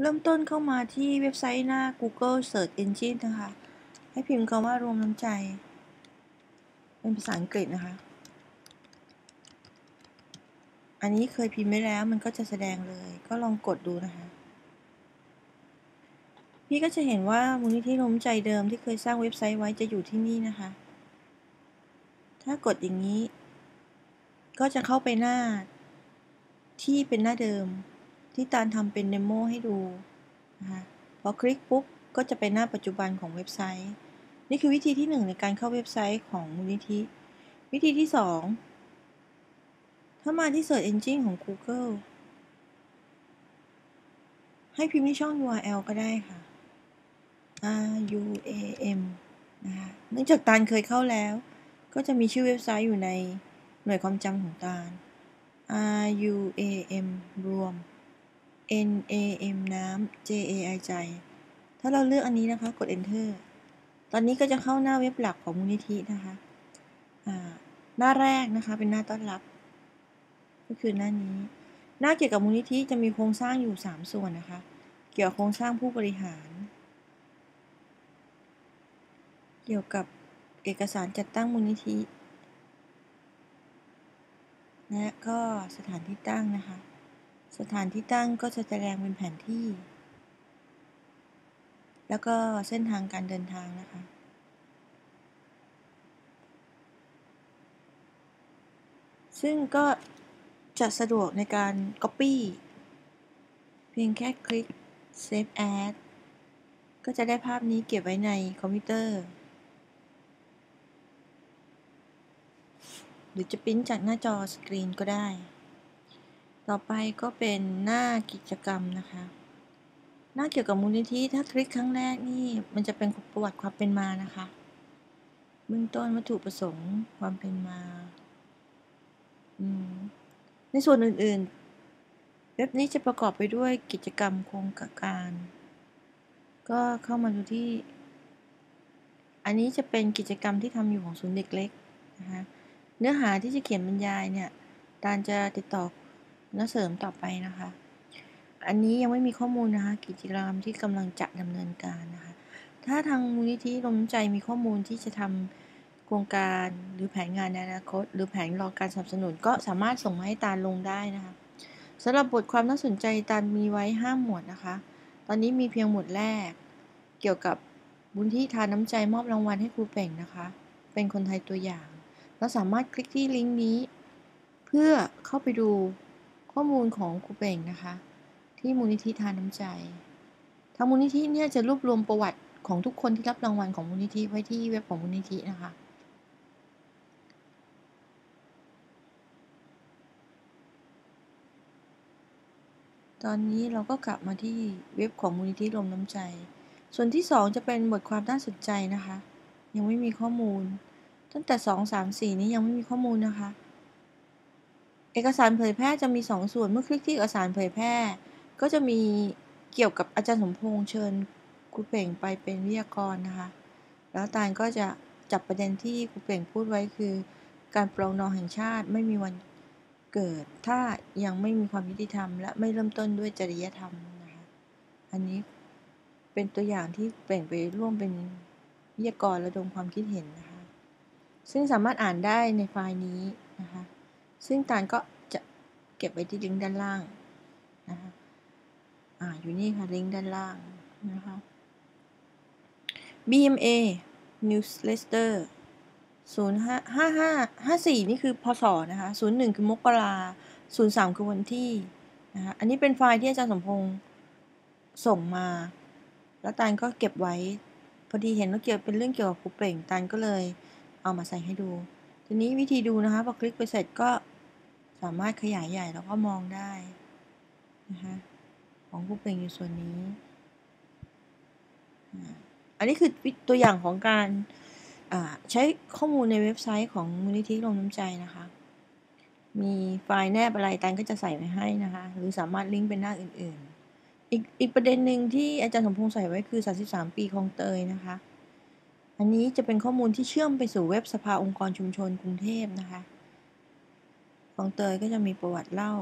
เริ่มต้นเข้ามาที่เว็บไซต์หน้า Google Search Engine นะคะ ให้พิมพ์คำว่ารวมน้ำใจ เป็นภาษาอังกฤษนะคะ อันนี้เคยพิมพ์ไว้แล้วมันก็จะแสดงเลย ก็ลองกดดูนะคะ พี่ก็จะเห็นว่ามูลนิธิรวมน้ำใจเดิมที่เคยสร้างเว็บไซต์ไว้จะอยู่ที่นี่นะคะ ถ้ากดอย่างนี้ ก็จะเข้าไปหน้าที่เป็นหน้าเดิม ที่ตาลทำเป็นเดโมให้ดูนะคะพอคลิกปุ๊บก็จะเป็นหน้าปัจจุบันของเว็บไซต์ นี่คือวิธีที่ 1 ในการเข้าเว็บไซต์ของมูลนิธิ วิธีที่ 2 ถ้ามาที่ Search Engine ของ Google ให้พิมพ์ที่ช่อง URL ก็ได้ค่ะ R U A M นะคะเนื่องจากตาลเคยเข้าแล้ว ก็จะมีชื่อเว็บไซต์อยู่ในหน่วยความจำของตาล R U A M รวม N A M น้ำ J A I ใจ ถ้าเราเลือกอันนี้นะคะ กด enter ตอนนี้ก็จะเข้าหน้าเว็บหลักของมูลนิธินะคะ หน้าแรกนะคะเป็นหน้าต้อนรับ ก็คือหน้านี้ หน้าเกี่ยวกับมูลนิธิจะมีโครงสร้างอยู่ 3 ส่วนนะคะ เกี่ยวกับโครงสร้างผู้บริหาร เกี่ยวกับเอกสารจัดตั้งมูลนิธิ และก็สถานที่ตั้งนะคะ สถานที่ตั้งก็จะแสดงเป็นแผนที่ แล้วก็เส้นทางการเดินทางนะคะซึ่งก็จะสะดวกในการ Copy เพียงแค่คลิก Save As ก็จะได้ภาพนี้เก็บไว้ในคอมพิวเตอร์ หรือจะพิมพ์จากหน้าจอสกรีนก็ได้ ต่อไปก็เป็นหน้ากิจกรรมนะคะ หน้าเกี่ยวกับมูลนิธิถ้าคลิกครั้งแรกนี่มันจะเป็นประวัติความเป็นมานะคะเบื้องต้นวัตถุประสงค์ความเป็นมาในส่วนอื่นๆ เว็บนี้จะประกอบไปด้วยกิจกรรมโครงการ ก็เข้ามาดูที่ อันนี้จะเป็นกิจกรรมที่ทำอยู่ของศูนย์เด็กเล็กนะคะเนื้อหาที่จะเขียนบรรยายเนี่ยตาลจะติดต่อ และเสริมต่อไปนะคะ อันนี้ยังไม่มีข้อมูลนะคะ กิจกรรมที่กำลังจะดำเนินการนะคะ ถ้าทางมูลนิธิลมใจมีข้อมูลที่จะทำโครงการหรือแผนงานในอนาคต หรือแผนรอการสนับสนุนก็สามารถส่งมาให้ตาลงได้นะคะสำหรับบทความน่าสนใจตาลมีไว้ 5 หมวดนะคะ ตอนนี้มีเพียงหมวดแรก เกี่ยวกับบุญที่ทานน้ำใจมอบรางวัลให้ครูเป่งนะคะ เป็นคนไทยตัวอย่าง เราสามารถคลิกที่ลิงก์นี้ เพื่อเข้าไปดู ข้อมูลของครูเป่งนะคะ ที่มูลนิธิทานน้ำใจ ทางมูลนิธิเนี่ยจะรวบรวมประวัติของทุกคนที่รับรางวัลของมูลนิธิไว้ที่เว็บของมูลนิธินะคะ ตอนนี้เราก็กลับมาที่เว็บของมูลนิธิลมน้ำใจ ส่วนที่ 2 จะเป็นบทความน่าสนใจนะคะ ยังไม่มีข้อมูล ตั้งแต่ 2 3 4 นี้ยังไม่มีข้อมูลนะคะ เอกสารเผยแพร่จะมี 2 ส่วนเมื่อคลิกที่เอกสารเผยแพร่ ก็จะมีเกี่ยวกับอาจารย์สมพงษ์เชิญครูเป่งไปเป็นวิทยากรนะคะ แล้วตาลก็จะจับประเด็นที่ครูเป่งพูดไว้คือ การปรองดองแห่งชาติไม่มีวันเกิด ถ้ายังไม่มีความยุติธรรม และไม่เริ่มต้นด้วยจริยธรรมนะคะอันนี้เป็นตัวอย่างที่เป่งไปร่วมเป็นวิทยากรระดมความคิดเห็นนะคะ ซึ่งสามารถอ่านได้ในไฟล์นี้นะคะ ซึ่งตาลก็จะเก็บไว้ที่ลิงก์ด้านล่างนะคะอ่าอยู่นี่ค่ะลิงก์ด้านล่างนะคะ BMA Newsletter 0 5 5 5 5 4 นี่คือพศนะคะ01 คือมกรา03 คือวันที่นะคะอันนี้เป็นไฟล์ที่อาจารย์สมพงษ์ส่งมา แล้วตาลก็เก็บไว้ พอดีเห็นว่าเกี่ยวเป็นเรื่องเกี่ยวกับครูเปล่งตาลก็เลยเอามาใส่ให้ดู ทีนี้วิธีดูนะคะพอคลิกไปเสร็จก็สามารถขยายใหญ่แล้วก็มองได้นะคะของผู้เป็นอยู่ส่วนนี้ อันนี้คือตัวอย่างของการใช้ข้อมูลในเว็บไซต์ของมูลนิธิลงน้ำใจนะคะ มีไฟล์แนบอะไรตันก็จะใส่ไว้ให้นะคะ หรือสามารถลิงก์เป็นหน้าอื่นๆ อีกอีกประเด็นหนึ่งที่อาจารย์สมพงษ์ใส่ไว้คือ 33 ปีคลองเตยนะคะ อันนี้จะเป็นข้อมูลที่เชื่อมไปสู่เว็บสภาองค์กรชุมชนกรุงเทพนะคะ ของเตยก็จะมีประวัติเล่า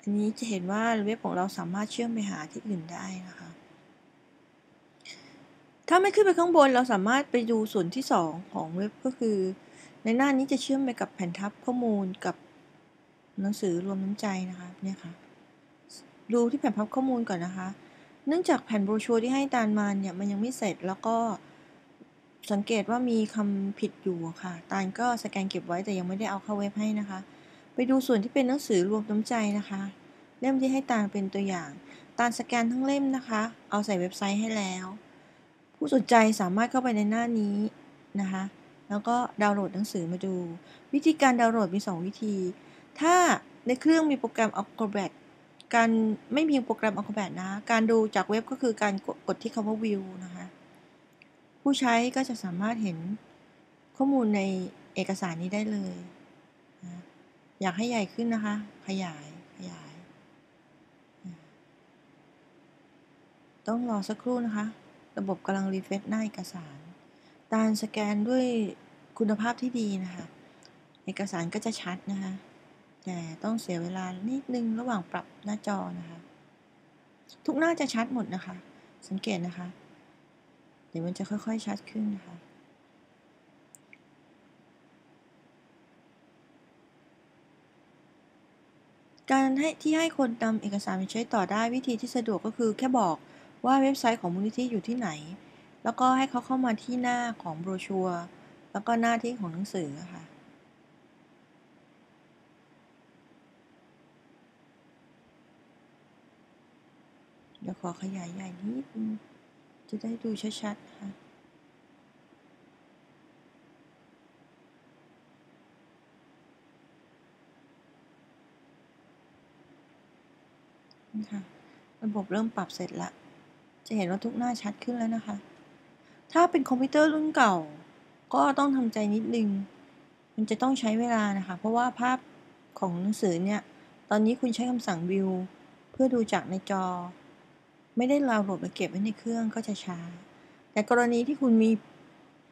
อันนี้จะเห็นว่าเว็บของเราสามารถเชื่อมไปหาที่อื่นได้นะคะ ถ้าไม่ขึ้นไปข้างบนเราสามารถไปดูส่วนที่ 2 ของเว็บก็คือ ในหน้านี้จะเชื่อมไปกับแผ่นทับข้อมูลกับหนังสือรวมน้ำใจนะคะเนี่ยค่ะ ดูที่แผ่นพับข้อมูลก่อนนะคะ เนื่องจากแผ่นโบรชัวร์ที่ให้ตานมาเนี่ยมันยังไม่เสร็จแล้วก็สังเกตว่ามีคำผิดอยู่ค่ะ ตาลก็สแกนเก็บไว้แต่ยังไม่ได้เอาเข้าเว็บให้นะคะ ไปดูส่วนที่เป็นหนังสือรวมน้ำใจนะคะ เล่มที่ให้ตาลเป็นตัวอย่าง ตาลสแกนทั้งเล่มนะคะ เอาใส่เว็บไซต์ให้แล้ว ผู้สนใจสามารถเข้าไปในหน้านี้นะคะ แล้วก็ดาวน์โหลดหนังสือมาดู วิธีการดาวน์โหลดมี 2 วิธี ถ้าในเครื่องมีโปรแกรม Acrobat การไม่มีโปรแกรม Acrobat นะ การดูจากเว็บก็คือการกดที่คำว่า View นะคะ ผู้ใช้ก็จะสามารถเห็นข้อมูลในเอกสารนี้ได้เลยนะอยากให้ใหญ่ขึ้นนะคะ ขยาย ขยาย ต้องรอสักครู่นะคะ ระบบกำลังรีเฟรชหน้าเอกสารตาลสแกนด้วยคุณภาพที่ดีนะคะ เอกสารก็จะชัดนะคะ แต่ต้องเสียเวลานิดนึงระหว่างปรับหน้าจอนะคะ ทุกหน้าจะชัดหมดนะคะ สังเกตนะคะ เดี๋ยวมันจะค่อยๆชัดขึ้นนะคะการให้ที่ให้คนนำเอกสารไปใช้ต่อได้วิธีที่สะดวกก็คือแค่บอกว่าเว็บไซต์ของมูลนิธิอยู่ที่ไหน แล้วก็ให้เขาเข้ามาที่หน้าของโบรชัวร์แล้วก็หน้าที่ของหนังสือค่ะ เดี๋ยวขอขยายใหญ่นิดนึงจะได้ดูชัดๆค่ะนี่ค่ะ ระบบเริ่มปรับเสร็จแล้วจะเห็นว่าทุกหน้าชัดขึ้นแล้วนะคะ ถ้าเป็นคอมพิวเตอร์รุ่นเก่า ก็ต้องทำใจนิดนึง มันจะต้องใช้เวลานะคะ เพราะว่าภาพของหนังสือเนี่ย ตอนนี้คุณใช้คำสั่ง view เพื่อดูจากในจอ ไม่ได้ดาวน์โหลดมาเก็บไว้ในเครื่องก็จะช้า แต่กรณีที่คุณมี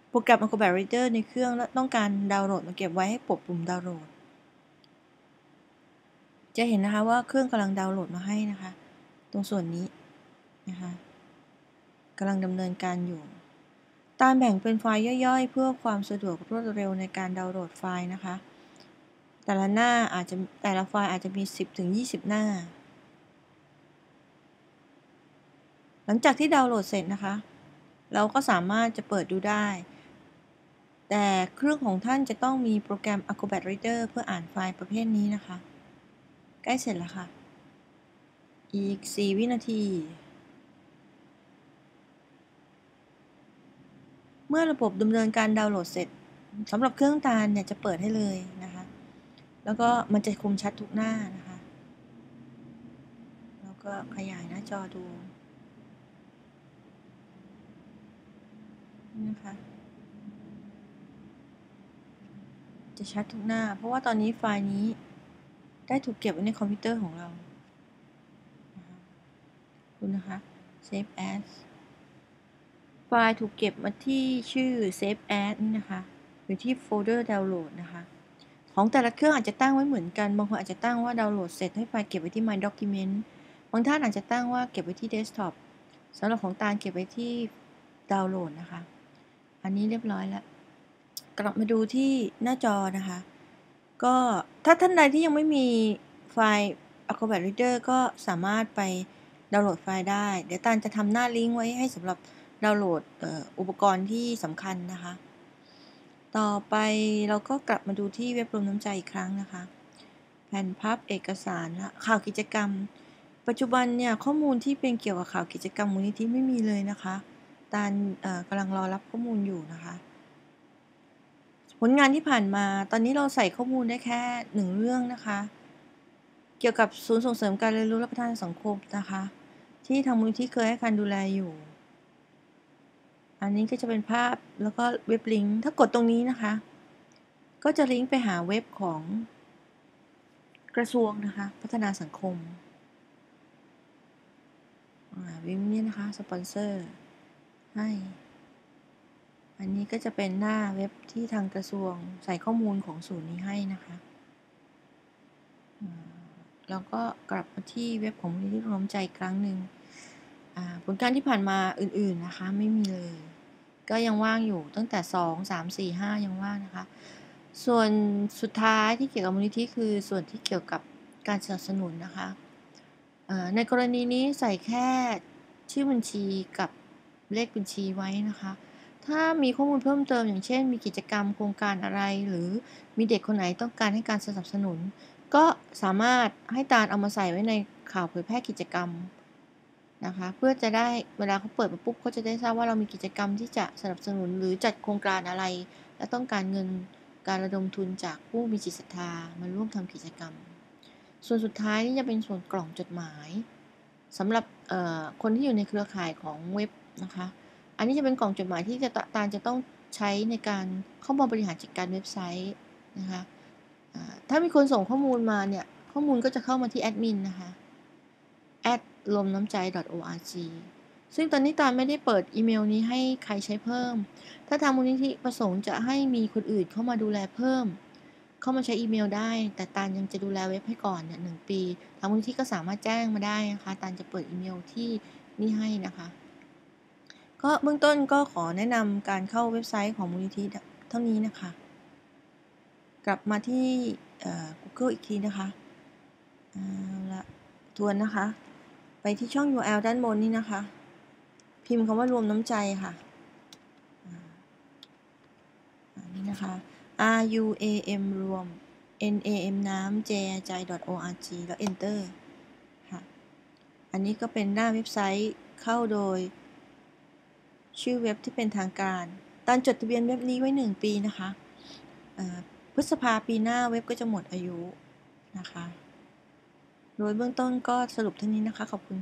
โปรแกรม Acrobat Reader ในเครื่องและต้องการดาวน์โหลดมาเก็บไว้ให้ปดปุ่มดาวน์โหลด จะเห็นนะคะว่าเครื่องกำลังดาวน์โหลดมาให้นะคะ ตรงส่วนนี้นะคะกำลังดำเนินการอยู่ ตามแบ่งเป็นไฟล์ย่อยๆ เพื่อความสะดวกรวดเร็วในการดาวน์โหลดไฟล์นะคะ แต่ละหน้าอาจจะแต่ละไฟล์อาจจะมี 10-20 หน้า ห ลังจากที่ดาวน์โหลดเสร็จนะคะ เราก็สามารถจะเปิดดูได้ แต่เครื่องของท่านจะต้องมีโปรแกรม Acrobat Reader เพื่ออ่านไฟล์ประเภทนี้นะคะ ใกล้เสร็จแล้วค่ะ อีก 4 วินาที เมื่อระบบดำเนินการดาวน์โหลดเสร็จสำหรับเครื่องตาลเนี่ยจะเปิดให้เลยนะคะ แล้วก็มันจะคมชัดทุกหน้านะคะ แล้วก็ขยายหน้าจอดู นะคะ จะชัดทุกหน้า เพราะว่าตอนนี้ไฟล์นี้ได้ถูกเก็บไว้ในคอมพิวเตอร์ของเราดูนะคะ save as ไฟล์ถูกเก็บมาที่ชื่อ save as นี่นะคะอยู่ที่โฟลเดอร์ดาวน์โหลดนะคะ ของแต่ละเครื่องอาจจะตั้งไว้เหมือนกัน บางคนอาจจะตั้งว่าดาวน์โหลดเสร็จให้ไฟล์เก็บไว้ที่ my document บางท่านอาจจะตั้งว่าเก็บไว้ที่ desktop สำหรับของตาลเก็บไว้ที่ดาวน์โหลดนะคะ อันนี้เรียบร้อยแล้ว กลับมาดูที่หน้าจอนะคะ ก็ถ้าท่านใดที่ยังไม่มีไฟล์ Acrobat Reader ก็สามารถไปดาวน์โหลดไฟล์ได้ เดี๋ยวตาลจะทำหน้าลิงก์ไว้ให้สำหรับดาวน์โหลดอุปกรณ์ที่สำคัญนะคะ ต่อไปเราก็กลับมาดูที่เว็บรวมน้ำใจอีกครั้งนะคะ แผ่นพับเอกสารข่าวกิจกรรม ปัจจุบันเนี่ยข้อมูลที่เป็นเกี่ยวกับข่าวกิจกรรมมูลนิธิไม่มีเลยนะคะ ตาลกำลังรอรับข้อมูลอยู่นะคะ ผลงานที่ผ่านมาตอนนี้เราใส่ข้อมูลได้แค่หนึ่งเรื่องนะคะ เกี่ยวกับศูนย์ส่งเสริมการเรียนรู้และพัฒนาสังคมนะคะ ที่ทางมูลที่เคยให้การดูแลอยู่ อันนี้ก็จะเป็นภาพแล้วก็เว็บลิงก์ถ้ากดตรงนี้นะคะ ก็จะลิงก์ไปหาเว็บของกระทรวงนะคะพัฒนาสังคมเว็บนี้นะคะ สปอนเซอร์ ให้ อันนี้ก็จะเป็นหน้าเว็บที่ทางกระทรวงใส่ข้อมูลของศูนย์นี้ให้นะคะแล้วก็กลับมาที่เว็บของมูลนิธิรวมใจอีกครั้งหนึ่งผลการที่ผ่านมาอื่นๆนะคะไม่มีเลย ก็ยังว่างอยู่ตั้งแต่ 2 3 4 5 ยังว่างนะคะ ส่วนสุดท้ายที่เกี่ยวกับมูลนิธิคือส่วนที่เกี่ยวกับการสนับสนุนนะคะในกรณีนี้ใส่แค่ชื่อบัญชีกับ เลขบัญชีไว้นะคะ ถ้ามีข้อมูลเพิ่มเติมอย่างเช่น มีกิจกรรมโครงการอะไร หรือมีเด็กคนไหนต้องการให้การสนับสนุน ก็สามารถให้ตาลเอามาใส่ไว้ในข่าวเผยแพร่กิจกรรมนะคะเพื่อจะได้เวลาเขาเปิดมาปุ๊บเขาจะได้ทราบว่าเรามีกิจกรรมที่จะสนับสนุนหรือจัดโครงการอะไร และต้องการเงินการระดมทุนจากผู้มีจิตศรัทธามาร่วมทำกิจกรรม ส่วนสุดท้ายนี่จะเป็นส่วนกล่องจดหมายสำหรับคนที่อยู่ในเครือข่ายของเว็บ นะคะ อันนี้จะเป็นกล่องจดหมายที่จะตาลจะต้องใช้ในการเข้ามาบริหารจัดการเว็บไซต์นะคะถ้ามีคนส่งข้อมูลมาเนี่ย ข้อมูลก็จะเข้ามาที่แอดมินนะคะ at ลมน้ำใจ .org ซึ่งตอนนี้ตาลไม่ได้เปิดอีเมลนี้ให้ใครใช้เพิ่ม ถ้าทางมูลนิธิประสงค์จะให้มีคนอื่นเข้ามาดูแลเพิ่ม เข้ามาใช้อีเมลได้ แต่ตาลยังจะดูแลเว็บให้ก่อนเนี่ยหนึ่งปี ทางมูลนิธิก็สามารถแจ้งมาได้นะคะ ตาลจะเปิดอีเมลที่นี่ให้นะคะ ก็เบื้องต้นก็ขอแนะนำการเข้าเว็บไซต์ของมูลนิธิเท่านี้นะคะ กลับมาที่ Google อีกทีนะคะเอาละทวนนะคะ ไปที่ช่อง URL ด้านบนนี้นะคะ พิมพ์คำว่ารวมน้ำใจค่ะนี่นะคะ r u a m รวม n a m น้ำ j ใจ .org แล้ว enter ค่ะ อันนี้ก็เป็นหน้าเว็บไซต์เข้าโดย ชื่อเว็บที่เป็นทางการ ตอนจดทะเบียนเว็บนี้ไว้ 1 ปีนะคะพฤษภาปีหน้าเว็บก็จะหมดอายุนะคะ โดยเบื้องต้นก็สรุปเท่านี้นะคะ ขอบคุณ